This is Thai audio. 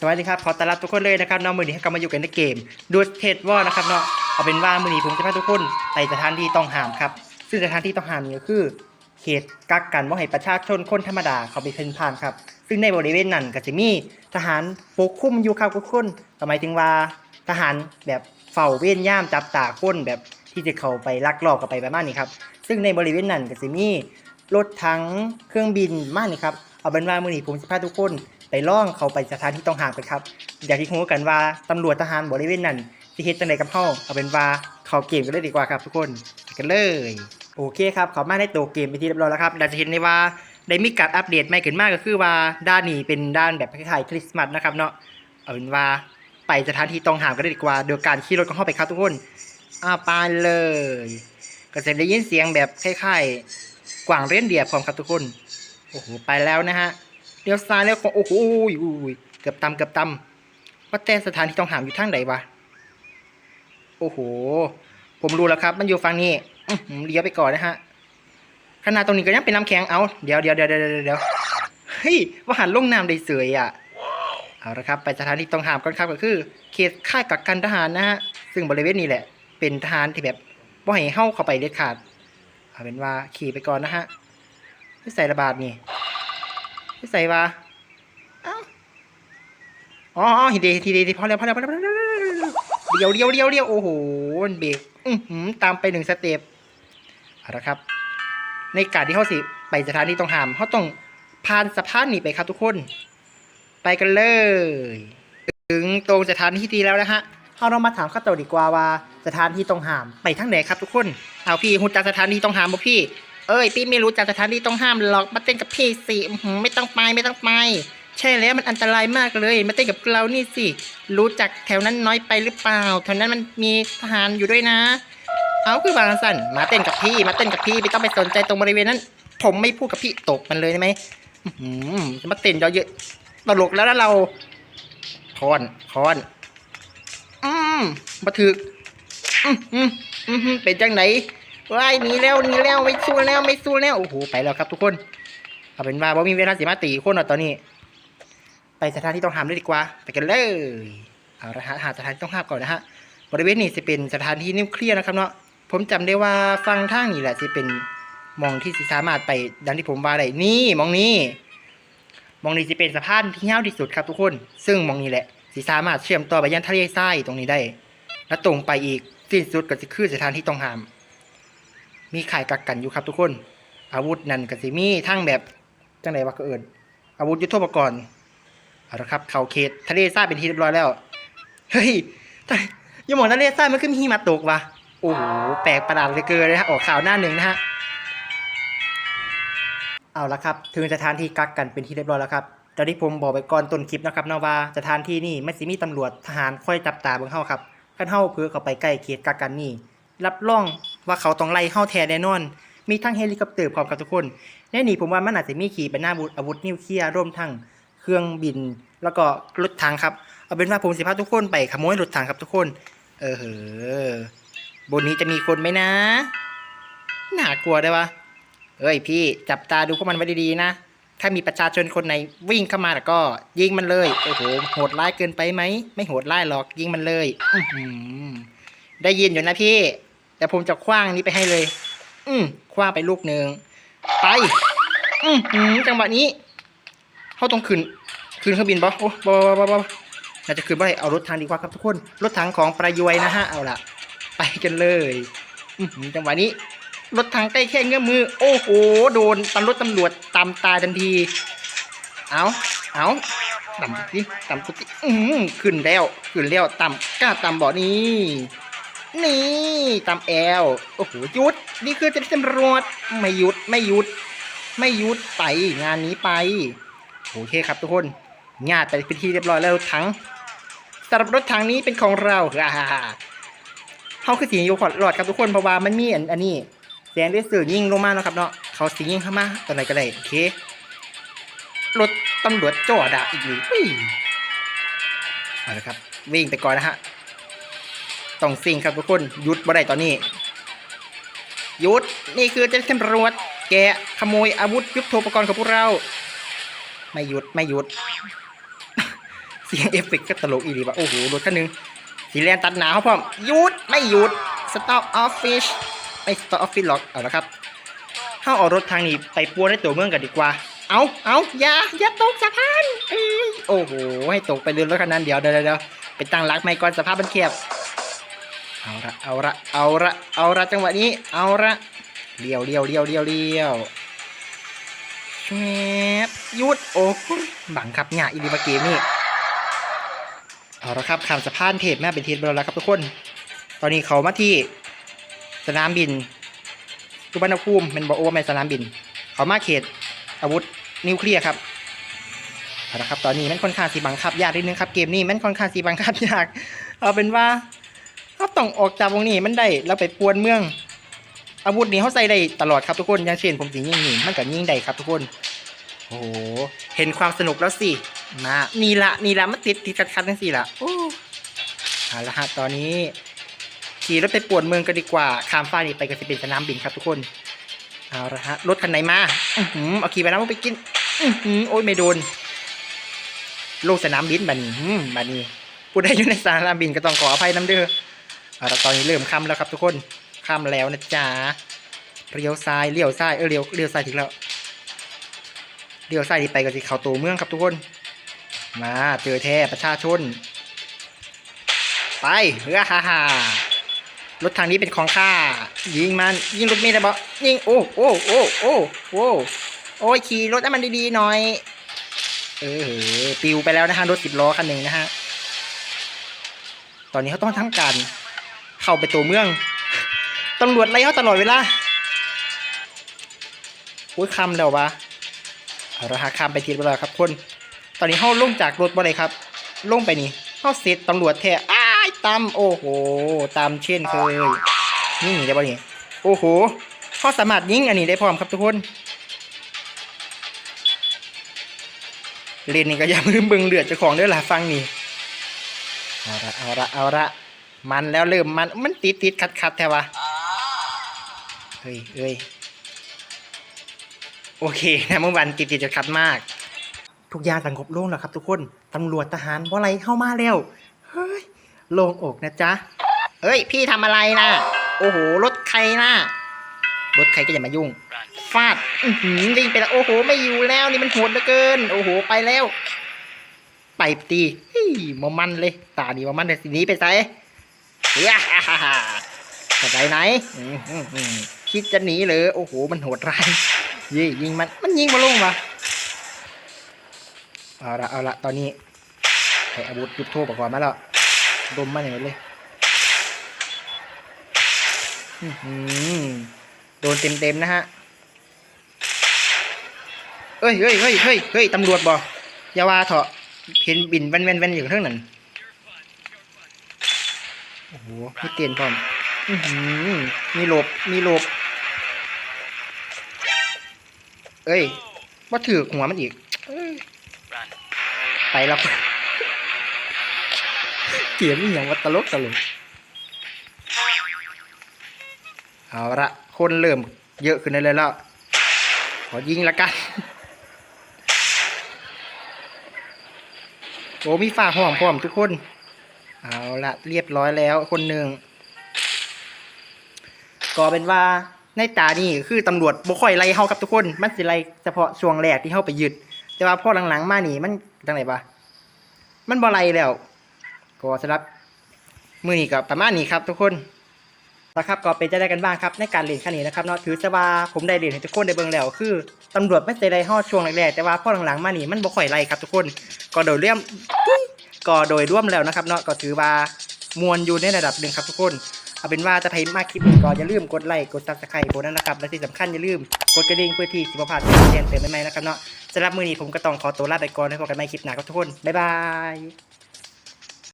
สวัสดีครับ ขอต้อนรับทุกคนเลยนะครับน้องมือนี้ให้กลับมาอยู่กันในเกมดูเทดวอนะครับเนาะเอาเป็นว่ามือนี้ผมจะพาทุกคนไปสถานที่ต้องห้ามครับ ซึ่งสถานที่ต้องห้ามนี้ก็คือ เขตกักกันว่าให้ประชาชนคนธรรมดาเขาไปเพ่นพ่านครับ ซึ่งในบริเวณนั้นก็จะมีทหารปกคุมอยู่ครับทุกคนหมายถึงว่าทหารแบบเฝ้าเว้นย่ามจับตาคนแบบที่จะเข้าไปลักลอบกับไปประมาณนี้ครับ ซึ่งในบริเวณนั้นก็จะมีรถทั้งเครื่องบินมากนี่ครับเอาเป็นว่ามือนี้ผมจะพาทุกคน ไปล่องเขาไปสถานที่ต้องห้ามกันครับ อยากที่รู้กันว่าตำรวจทหารบริเวณนั้นที่เฮ็ดจังไดกับเฮาเอาเป็นว่าเขาเกมกันเลยดีกว่าครับ ทุกคนไปกันเลย โอเคครับเขามาได้ตัวเกมไปที่เรียบร้อยแล้วครับเราจะเห็นได้ว่าได้มีการอัปเดตใหม่ขึ้นมากก็คือว่าด้านนี้เป็นด้านแบบคล้ายๆคริสต์มาสนะครับเนาะเอาเป็นว่าไปสถานที่ต้องห้ามกันเลยดีกว่าโดยการขี่รถของเฮาไปครับทุกคนอาไปเลย ก็จะได้ยินเสียงแบบคล้ายๆกว่างเรียนเดียบพร้อมครับทุกคนโอ้โหไปแล้วนะฮะ เลี้ยวซ้ายแล้วโอ้โหเกือบตำเกือบตำว่าแต่สถานที่ต้องหามอยู่ทางไหนวะโอ้โห ผมรู้แล้วครับ มันอยู่ฝั่งนี้เลี้ยวไปก่อนนะฮะขนาดตรงนี้ก็ยังเป็นน้ำแข็งเอาเดี๋ยวเดี๋ยวเดี๋ยวเดี๋ยวเดี๋ยวเฮ้ยว่าหันลงน้ำได้เสยอะเอาละครับ ไปสถานที่ต้องหามก่อนครับก็คือ เขตค่ายกักกันทหารนะฮะซึ่งบริเวณนี้แหละ เป็นทหารที่แบบว่าให้เข้าเข้าไปเด็ดขาดเอาเป็นว่าขี่ไปก่อนนะฮะไม่ใส่ระบาดนี่ ใส่ว่าอ๋อทีเดียวทีเดียวพอแล้วพอแล้วพอแล้วเดียวเดียวเดียวเดียวโอ้โหเบรกอื้อหือตามไปหนึ่งสเต็ปเอาละครับ ในการที่เขาสิ ไปสถานีต้องหามเขาต้องผ่านสะพานนี้ไปครับทุกคน ไปกันเลย ถึงตรงสถานที่ดีแล้วนะฮะเราเรามาถามข้าเต่าดีกว่าว่าสถานที่ต้องหามไปทางไหนครับทุกคน เอาพี่รู้จักสถานที่ต้องหามบ่พี่ เอ้ยพี่ไม่รู้จักสถานที่ต้องห้ามหรอกมาเต้นกับพี่สิไม่ต้องไปไม่ต้องไป ใช่แล้วมันอันตรายมากเลย มาเต้นกับเรานี่สิ รู้จักแถวนั้นน้อยไปหรือเปล่าแถวนั้นมันมีทหารอยู่ด้วยนะ เอาคือบางสันมาเต้นกับพี่ มาเต้นกับพี่ไม่ต้องไปสนใจตรงบริเวณนั้น ผมไม่พูดกับพี่ตกมันเลยได้ไหมจะมาเต้นเยอะเยอะตลกแล้วนะเราคอนคอนอืมมาถึกอืมอืมอืมเป็นจังไหน ว้ายหนีแล้วหนีแล้วไม่สู้แล้วไม่สู้แล้วโอ้โหไปแล้วครับทุกคนเอาเป็นว่าบ่มีเวลาสิมาตีคนหรอตอนนี้ ไปสถานที่ต้องห้ามเลยดีกว่า ไปกันเลยเอาละฮะหาสถานที่ต้องห้ามก่อนนะฮะบริเวณนี้จะเป็นสถานที่นิวเคลียร์นะครับเนาะผมจำได้ว่าฟังทางนี่แหละจะเป็นมองที่สิสามารถไปดังที่ผมว่าได้นี่มองนี้มองนี้จะเป็นสะพานที่ยาวที่สุดครับทุกคน ซึ่งมองนี้แหละสิสามารถเชื่อมต่อไปยังทะเลทรายตรงนี้ได้ และตรงไปอีกสิ้นสุดก็จะคือสถานที่ต้องห้าม มีขายกักกันอยู่ครับทุกคน อาวุธนั่นก็สิมีทั้งแบบจังไหนวะก็เอิญอาวุธยุทโธปกรณ์เอาละครับเขาเขตทะเลทรายเป็นที่เรียบร้อยแล้วเฮ้ยแต่ยังหมองทะเลทรายมันขึ้นหิมะตกวะโอ้โหแปลกประหลาดเลยเกินเลยฮะออกข่าวหน้าหนึ่งนะฮะเอาละครับถึงสถานที่กักกันเป็นที่เรียบร้อยแล้วครับตอนที่ผมบอกไปก่อนต้นคลิปนะครับนะว่าสถานที่นี่ไม่สิมีตำรวจทหารคอยจับตาเบิ่งเฮาครับคันเฮาเพื่อเข้าไปใกล้เขตกักกันนี่ รับรอง ว่าเขาต้องไล่เฮาแท้แน่นอน มีทั้งเฮลิคอปเตอร์พร้อมกับทุกคนแน่นี่ผมว่ามันอาจจะมีขี่เป็นหน้าอาวุธอาวุธนิวเคลียร์ร่วมทั้งเครื่องบิน แล้วก็รถถังครับ เอาเป็นว่าผมสิพาทุกคนไปขโมยรถถังครับทุกคน เออเหอบนนี้จะมีคนไหมนะน่ากลัวได้ปะเอ้ยพี่จับตาดูพวกมันไว้ดีๆนะถ้ามีประชาชนคนไหนวิ่งเข้ามาแล้วก็ ยิงมันเลยโอ้โหโหดร้ายเกินไปไหม ไม่โหดร้ายหรอกยิงมันเลยอืได้ยินอยู่นะพี่ แต่ผมจะคว้างนี้ไปให้เลย อืมคว้างไปลูกหนึ่งไปอือหือจังหวะนี้เขาต้องขึ้นขึ้นเครื่องบินปะโอ้บอบอบอน่าจะขึ้นบ่ได้เอารถถังดีกว่าครับทุกคน รถถังของประยวยนะฮะเอาละไปกันเลยอือหือจังหวะนี้ รถถังใกล้แค่เงื้อมือ โอ้โหโดนตำรวจตำรวจตามตายทันที เอาเอาต่ำสิต่ำกุฏิอืมขึ้นแล้วขึ้นแล้วต่ำกล้าต่ำบ่อนี้ นี่ต่ำแอลโอ้โหหยุด นี่คือจะตำรวจไม่หยุดไม่หยุด ไม่หยุดไปงานนี้ไปโอเคครับทุกคนญาติไปเป็นที่เรียบร้อยแล้วรถถังสำหรับรถถังนี้เป็นของเราฮ่าฮ่าฮ่าเขาคือสีอยู่ขอดหลอดครับทุกคนเพราะว่ามันมีอันนี้แสงเลเซอร์ยิงลงมาเนาะครับเนาะเขาสียิงเข้ามาตอนไหนก็ได้โอเครถตำรวจจอด่าอีกหรืออุ้ยเอาละครับวิ่งไปก่อนนะฮะ ต้องซิงครับทุกคนหยุดบ่ได้ตอนนี้หยุดนี่คือเจ้าหน้าที่ตำรวจแกะขโมยอาวุธยุทโธปกรณ์ของพวกเรา ไม่หยุดไม่หยุด เสียงเอฟเฟกต์ก็ตลกอีดีว่ะโอ้โหรถคันหนึงสีแลนตัดหนาเขาพร้อมหยุดไม่หยุด stop office ไม่ stop office หรอกเอาละครับเข้าเอารถทางนี้ไปปัวในตัวเมืองกันดีกว่า เอาเอาอย่าอย่าตกสะพานโอ้โหให้ตกไปเรือนรถคันนั้นเดี๋ยวเดี๋ยวเดี๋ยวไปตั้งรักไม่ก่อนสภาพมันแคบ เอาละเอาละเอาละเอาละจังหวะนี้ เอาละเลี้ยวเลี้ยวเลี้ยวเลี้ยวเลี้ยวแชบยุดโอ้ยบังคับเนี่ยอีดีมาเกมนี่เอาละครับข้ามสะพานเทพแม่เป็นเทพแล้วครับทุกคน ตอนนี้เขามาที่สนามบินสุวรรณภูมิเป็นบอโอแมนสนามบิน เขามาเขตอาวุธนิวเคลียร์ครับเอาละครับตอนนี้มันค่อนข้างสีบังคับยากนิดนึงครับเกมนี้มันค่อนข้างสีบังคับยาก เอาเป็นว่า เขาต้องออกจากวงนี้มันได้แล้วไปปวนเมือง อาวุธนี้เขาใส่ได้ตลอดครับทุกคนอย่างเช่นผมสิยิงนี่มันก็ยิงได้ครับทุกคนโอ้โหเห็นความสนุกแล้วสิมานี่ละนี่ละมันติดติดคัดคัดทั้งสี่ละโอ้เอาละฮะตอนนี้ ขี่รถไปปวนเมืองกันดีกว่าข้ามฟ้านี่ไปกันสิเป็นสนามบินครับทุกคนเอาละฮะรถคันไหนมาอือหือเอาขี่ไปน้ำไปกินอือหือโอ้ยไม่โดนโลกสนามบินบัดนี้บัดนี้ผู้ใดอยู่ในสนามบินก็ต้องขออภัยน้ำเด้อ เอาละตอนนี้เริ่มค่ำแล้วครับทุกคนค่ำแล้วนะจ๊ะเลี้ยวซ้ายเลี้ยวซ้ายเออเลี้ยวเลี้ยวซ้ายถึงแล้วเดี๋ยวใส่ไปก็สิเขาตัวเมืองครับทุกคน มาเจอแท้ประชาชน ไปเฮ้อฮ่าฮ่ารถทางนี้เป็นของข้ายิงมันยิงรถเมล์ได้ปะยิงโอ้โอ้โอ้โอ้โอ้โอ้ยขี่รถให้มันดีๆหน่อย เออปิวไปแล้วนะฮะรถสิบล้อคันหนึ่งนะฮะตอนนี้เขาต้องทำการ เข้าไปตัวเมืองตำรวจไล่เขาตลอดเวลาโอ้ยคำแล้ววะเอาละฮะข้ามไปทีเดียวครับคน ตอนนี้เข้าลงจากรถบ่เลยครับ ลงไปนี่เข้าเสร็จตำรวจแท้อ้ายตามโอ้โห ตามเช่นเคยนี่หนีได้บ่นี่โอ้โหเขาสามารถยิงอันนี้ได้พร้อมครับทุกคนเล่นนี่ก็อย่าลืมเบิ่งเลือดเจ้าของด้วยล่ะฟังนี่เอาละเอาละเอาละ มันแล้วเริ่มมันมันติดติดขัดขัดแท้วะเฮ้ยเอ้ยโอเคนะเมื่อวันติดติดจะขัดมาก ทุกอย่างสังคบล่งแล้วครับทุกคนตำรวจทหารว่าอะไรเข้ามาแล้วเฮ้ยโลงอกนะจ๊ะเฮ้ย พี่ทำอะไรนะโอ้โหรถใครนะรถใครก็อย่ามายุ่งฟาดวิ่งไปแล้วโอ้โห ไม่อยู่แล้วนี่มันโหดเหลือเกิน โอ้โห ไปแล้ว ไปตีเฮ้ยมอมันเลย ตาดีมอมันเลยสิหนี้ไปใส่ จะไปไหนคิดจะหนีเหรอโอ้โห มันโหดร้ายยิงยิงมัน มันยิงมาลงวะเอาละเอาละตอนนี้ใช้อาวุธยุบโทษบอกก่อนมาแล้วดมมาอย่างนี้เลยโดนเต็มเต็มๆนะฮะเอ้ยเฮ้ยเฮ้ยเฮ้ยเฮ้ยตำรวจบอกอย่าว่าเถอะเห็นบินแว่นแว่นแว่นอยู่เท่านั้น อ้โหมีเตียนพร้อมอืมมีหลบ มีหลบ เอ้ยว่าถือหัวมันอีกไปแล้วเกียมอย่างว่าตลกตลกเอาละคนเริ่มเยอะขึ้นเลยแล้ว ขอยิงละกัน โอ้มีฝ่าหองพร้อมทุกคน เอาละเรียบร้อยแล้วคนหนึ่งก็เป็นว่าในตานี่คือตำรวจบ่ค่อยไล่เฮาครับทุกคน มันสิไล่เฉพาะช่วงแรกที่เฮาไปยึด แต่ว่าพอหลังๆมานี่มันจังไดปะมันบ่ไล่แล้วก็สำหรับมือนี้ก็ประมาณนี้ครับทุกคนนะครับก็เป็นจะได้กันบ้างครับในการเรียนครั้งนี้นะครับเนาะถือซะว่าผมได้เรียนให้ทุกคนได้เบิ่งแล้วคือตำรวจไม่ได้ไล่เฮาช่วงแรกๆแต่ว่าพอหลังๆมานี่มันบ่ค่อยไล่ครับทุกคน ก็โดยเรื่อง ก็โดยร่วมแล้วนะครับเนาะก็ถือว่ามวลอยู่ในระดับหนึ่งครับทุกคนเอาเป็นว่าจะไปมากคลิปนี้ก็อย่าลืมกดไลค์กดซับสไครต์กดนั้นนะครับและที่สำคัญอย่าลืมกดกระดิ่งเพื่อที่สิบพลาดการแจ้งเตือนใหม่ๆนะครับเนาะสำหรับมือนี้ผมก็ต้องขอตัวลาไปก่อนไว้พบกันใหม่คลิปหน้าครับทุกคนบ๊ายบาย